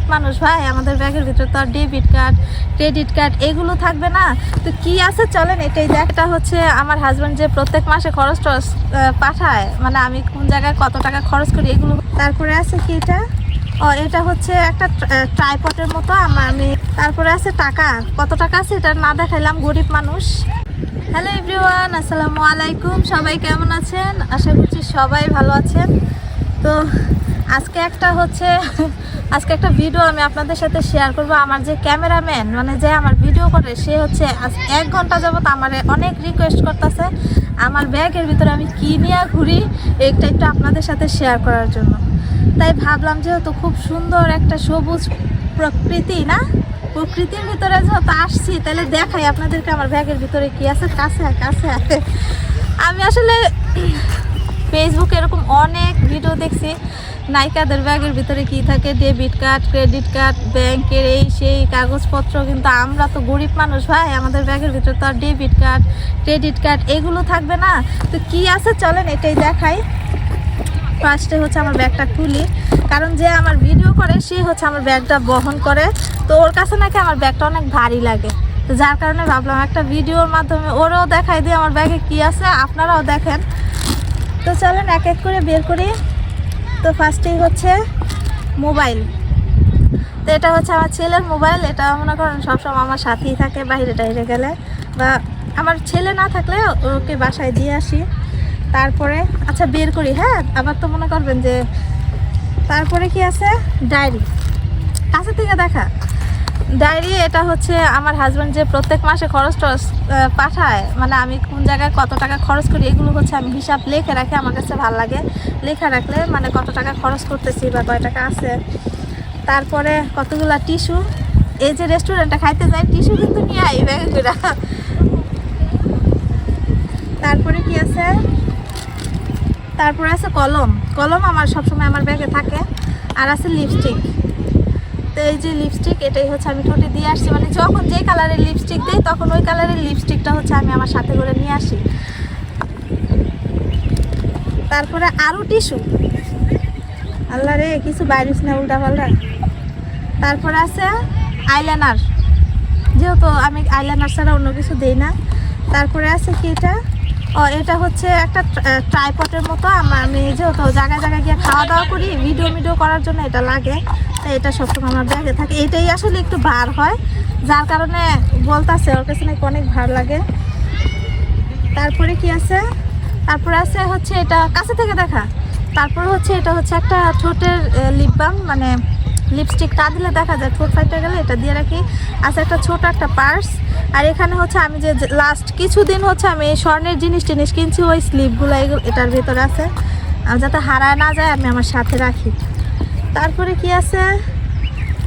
গরিব মানুষ, ভাই, আমাদের ব্যাগের ভিতরে তো আর ডেবিট কার্ড ক্রেডিট কার্ড এগুলো থাকবে না। তো কি আছে চলেন, এটাই দেখ। এটা হচ্ছে আমার হাজব্যান্ড যে প্রত্যেক মাসে খরচ টরচ পাঠায়। মানে আমি কোন জায়গায় কত টাকা খরচ করি এগুলো। তারপরে আছে কি এটা? ও, এটা হচ্ছে একটা ট্রাইপটের মতো আমার আমি। তারপরে আছে টাকা। কত টাকা আছে এটা না দেখাইলাম, গরিব মানুষ। হ্যালো এভরিওয়ান আসসালামু আলাইকুম। সবাই কেমন আছেন? আশা করছি সবাই ভালো আছেন। তো আজকে একটা হচ্ছে, আজকে একটা ভিডিও আমি আপনাদের সাথে শেয়ার করব। আমার যে ক্যামেরাম্যান মানে যে আমার ভিডিও করে, সে হচ্ছে আজ এক ঘণ্টা যাবত আমার অনেক রিকোয়েস্ট করতেছে, আমার ব্যাগের ভিতরে আমি কী নিয়ে ঘুরি, এইটা একটু আপনাদের সাথে শেয়ার করার জন্য। তাই ভাবলাম যেহেতু খুব সুন্দর একটা সবুজ প্রকৃতি না, প্রকৃতির ভিতরে যেহেতু আসছি, তাহলে দেখাই আপনাদেরকে আমার ব্যাগের ভিতরে কি আছে, কাছে কাছে। আমি আসলে ফেসবুকে এরকম অনেক ভিডিও দেখছি। নায়িকাদের ব্যাগের ভিতরে কি থাকে? ডেবিট কার্ড ক্রেডিট কার্ড ব্যাংকের এই সেই কাগজপত্র। কিন্তু আমরা তো গরিব মানুষ, ভাই, আমাদের ব্যাগের ভিতরে তো আর ডেবিট কার্ড ক্রেডিট কার্ড এগুলো থাকবে না। তো কি আছে চলেন এটাই দেখাই। ফার্স্টে হচ্ছে আমার ব্যাগটা খুলি। কারণ যে আমার ভিডিও করে, সে হচ্ছে আমার ব্যাগটা বহন করে। তো ওর কাছে নাকি আমার ব্যাগটা অনেক ভারী লাগে। তো যার কারণে ভাবলাম একটা ভিডিওর মাধ্যমে ওরও দেখাই দিয়ে আমার ব্যাগে কি আছে। আপনারাও দেখেন। তো চলেন এক এক করে বের করি। তো ফার্স্টেই হচ্ছে মোবাইল। তো এটা হচ্ছে আমার ছেলের মোবাইল। এটা মনে করেন সবসময় আমার সাথেই থাকে, বাইরে টাইরে গেলে। বা আমার ছেলে না থাকলে ওকে বাসায় দিয়ে আসি। তারপরে আচ্ছা বের করি হ্যাঁ? আবার তো মনে করবেন যে, তারপরে কি আছে? ডায়েরি। কাছে থেকে দেখা। ডায়েরি এটা হচ্ছে আমার হাজব্যান্ড যে প্রত্যেক মাসে খরচ টরচ পাঠায় মানে আমি কোন জায়গায় কত টাকা খরচ করি, এগুলো হচ্ছে আমি হিসাব লিখে রাখি, আমার কাছে ভালো লাগে। লেখা রাখলে মানে কত টাকা খরচ করতেছি বা কয় টাকা আছে। তারপরে কতগুলা টিস্যু এই যে রেস্টুরেন্টে খাইতে যাই টিস্যু কিন্তু নিয়ে আই ব্যাগে করে। তারপরে কি আছে? তারপরে আছে কলম। কলম আমার সবসময় আমার ব্যাগে থাকে। আর আছে লিপস্টিক তো এই যে লিপস্টিক এটাই হচ্ছে আমি ঠোঁটে দিয়ে আসছি। মানে যখন যে কালারের লিপস্টিক দিই, তখন ওই কালারের লিপস্টিকটা হচ্ছে আমি আমার সাথে করে নিয়ে আসি। তারপরে আরও টিস্যু আল্লাহ রে, কিছু বাইরিস না উল্টা পাল্টা। তারপরে আছে আইলাইনার যেহেতু আমি আইলাইনার ছাড়া অন্য কিছু দিই না। তারপরে আছে কি এটা? ও এটা হচ্ছে একটা ট্রাইপটের মতো। আমি যেহেতু জায়গায় জায়গায় গিয়ে খাওয়া দাওয়া করি ভিডিও ভিডিও করার জন্য এটা লাগে। তাই এটা সবসময় আমার ব্যাগে থাকে। এটাই আসলে একটু ভার হয়। যার কারণে বলতাছে, ওর কাছে নাকি অনেক ভার লাগে। তারপরে কি আছে? তারপরে আছে হচ্ছে এটা, কাছে থেকে দেখা। তারপর হচ্ছে এটা হচ্ছে একটা ঠোঁটের লিপ বাম মানে লিপস্টিক টা দিলে দেখা যায় ঠোঁট ফাইটে গেলে এটা দিয়ে রাখি। আছে একটা ছোট একটা পার্স আর এখানে হচ্ছে আমি যে লাস্ট কিছুদিন হচ্ছে আমি স্বর্ণের জিনিস টিনিস কিনছি, ওই স্লিপগুলো এগুলো এটার ভিতরে আছে। আর যাতে হারায় না যায়, আমি আমার সাথে রাখি। তারপরে কি আছে?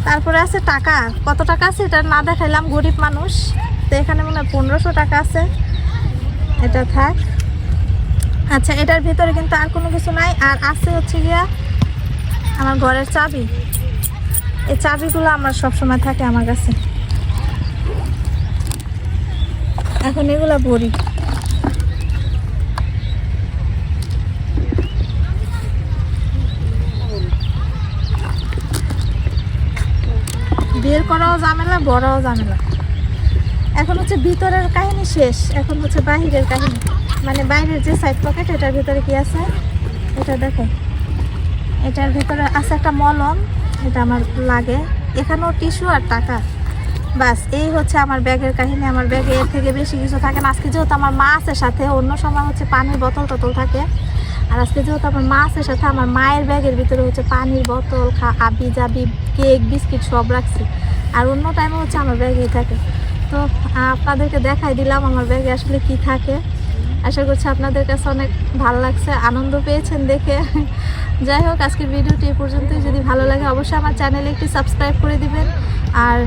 তারপরে আছে টাকা। কত টাকা আছে এটা না দেখাইলাম, গরিব মানুষ। তো এখানে মনে হয় পনেরোশো টাকা আছে। এটা থাক। আচ্ছা এটার ভিতরে কিন্তু আর কোনো কিছু নাই। আর আছে হচ্ছে গিয়া আমার ঘরের চাবি। এই চাবিগুলো আমার সব সময় থাকে আমার কাছে। এখন এগুলা ভরি। বের করাও ঝামেলা, বড়াও ঝামেলা। এখন হচ্ছে ভিতরের কাহিনী শেষ, এখন হচ্ছে বাহিরের কাহিনী। মানে বাইরের যে সাইড পকেট এটার ভিতরে কি আছে? এটা দেখো। এটার ভিতরে আছে একটা মলম। এটা আমার লাগে। এখানেও টিস্যু আর টাকা। বাস, এই হচ্ছে আমার ব্যাগের কাহিনী। আমার ব্যাগে এর থেকে বেশি কিছু থাকে না। আজকে যেহেতু আমার মা আছে সাথে অন্য সময় হচ্ছে পানির বোতল টোতল থাকে। আর আজকে যেহেতু আমার মা আছে সাথে আমার মায়ের ব্যাগের ভিতরে হচ্ছে পানির বোতল, খা, আবি জাবি, কেক, বিস্কিট সব রাখছি। আর অন্য টাইমে হচ্ছে আমার ব্যাগেই থাকে। তো আপনাদেরকে দেখাই দিলাম আমার ব্যাগে আসলে কি থাকে। আশা করছি আপনাদের কাছে অনেক ভালো লাগছে, আনন্দ পেয়েছেন দেখে। যাই হোক, আজকের ভিডিওটি এ পর্যন্তই। যদি ভালো লাগে, অবশ্যই আমার চ্যানেলে একটি সাবস্ক্রাইব করে দিবেন। আর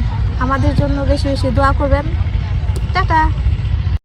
আমাদের জন্য বেশি বেশি দোয়া করবেন। টাটা!